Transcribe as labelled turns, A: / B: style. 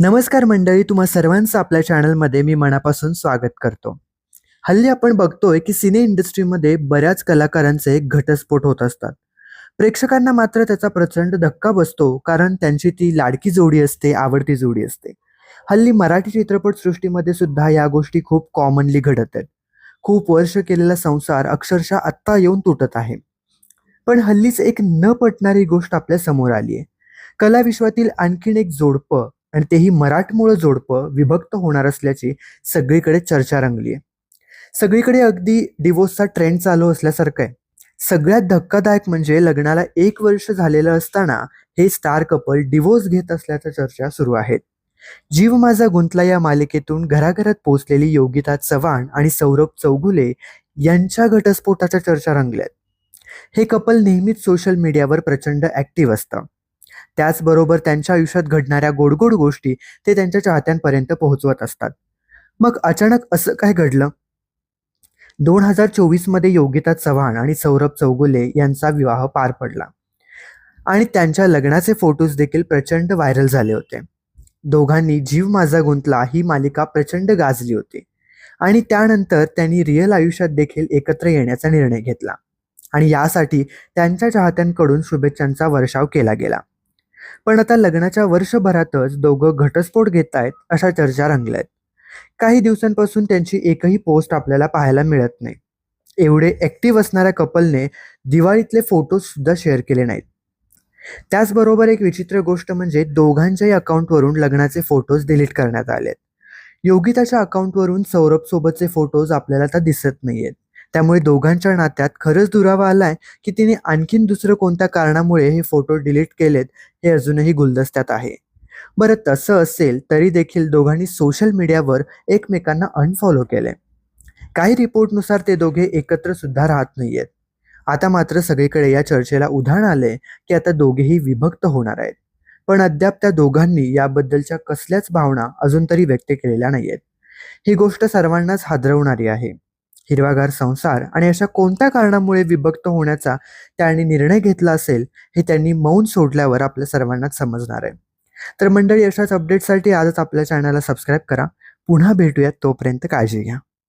A: नमस्कार मंडळी तुम्हा सर्वांचं आपल्या चॅनलमध्ये मी मनापासून स्वागत करतो. हल्ली आपण बघतोय की सिने इंडस्ट्रीमध्ये बऱ्याच कलाकारांचे घटस्फोट होत असतात. प्रेक्षकांना मात्र त्याचा प्रचंड धक्का बसतो कारण त्यांची ती लाडकी जोडी असते आवडती जोडी असते. हल्ली मराठी चित्रपटसृष्टीमध्ये सुद्धा या गोष्टी खूप कॉमनली घडत आहेत. खूप वर्ष केलेला संसार अक्षरशः आत्ता येऊन तुटत आहे. पण हल्लीच एक न पटणारी गोष्ट आपल्यासमोर आली आहे कलाविश्वातील आणखीन एक जोडपं आणि तेही मराठमोळं जोडपं विभक्त होणार असल्याची सगळीकडे चर्चा रंगली आहे सगळीकडे अगदी डिवोर्सचा ट्रेंड चालू असल्यासारखं आहे. सगळ्यात धक्कादायक म्हणजे लग्नाला एक वर्ष झालेलं असताना हे स्टार कपल डिवोर्स घेत असल्याच्या चर्चा सुरू आहेत जीव माझा गुंतला या मालिकेतून घराघरात पोहोचलेली योगिता चव्हाण आणि सौरभ चौगुले यांच्या घटस्फोटाच्या चर्चा रंगल्यात. हे कपल नेहमीच सोशल मीडियावर प्रचंड ॲक्टिव्ह असतं. त्याचबरोबर त्यांच्या आयुष्यात घडणाऱ्या गोडगोड गोष्टी ते त्यांच्या चाहत्यांपर्यंत पोहोचवत असतात. मग अचानक असं काय घडलं? दोन हजार चोवीसमध्ये योगिता चव्हाण आणि सौरभ चौगुले यांचा विवाह पार पडला. आणि त्यांच्या लग्नाचे फोटोज देखील प्रचंड व्हायरल झाले होते. दोघांनी जीव माझा गुंतला ही मालिका प्रचंड गाजली होती. आणि त्यानंतर त्यांनी रिअल आयुष्यात देखील एकत्र येण्याचा निर्णय घेतला. आणि यासाठी त्यांच्या चाहत्यांकडून शुभेच्छांचा वर्षाव केला गेला. पण आता लग्नाच्या वर्षभरातच दोघं घटस्फोट घेत आहेत अशा चर्चा रंगल्या आहेत काही दिवसांपासून त्यांची एकही पोस्ट आपल्याला पाहायला मिळत नाही. एवढे ॲक्टिव्ह असणाऱ्या कपलने दिवाळीतले फोटोज सुद्धा शेअर केले नाहीत. त्याचबरोबर एक विचित्र गोष्ट म्हणजे दोघांच्याही अकाउंटवरून लग्नाचे फोटोज डिलीट करण्यात आलेत. योगिताच्या अकाउंटवरून सौरभ सोबतचे फोटोज आपल्याला आता दिसत नाही आहेत त्यामुळे दोघांच्या नात्यात खरंच दुरावा आलाय की तिने आणखीन दुसरं कोणत्या कारणामुळे हे फोटो डिलीट केलेत हे अजूनही गुलदस्त्यात आहे. बरं तसं असेल तरी देखील दोघांनी सोशल मीडियावर एकमेकांना अनफॉलो केले काही रिपोर्टनुसार ते दोघे एकत्र सुद्धा राहत नाहीयेत. आता मात्र सगळीकडे या चर्चेला उधाण आले की आता दोघेही विभक्त होणार आहेत. पण अद्याप त्या दोघांनी याबद्दलच्या कसल्याच भावना अजून तरी व्यक्त केलेल्या नाहीयेत. ही गोष्ट सर्वांनाच हादरवणारी आहे. हिरवागार संसार आणि अशा कोणत्या कारणामुळे विभक्त होण्याचा त्यांनी निर्णय घेतला असेल हे त्यांनी मौन सोडल्यावर आपल्या सर्वांनाच समजणार आहे. तर मंडळी अशाच अपडेटसाठी आजच आपल्या चॅनलला सबस्क्राईब करा. पुन्हा भेटूयात तोपर्यंत काळजी घ्या.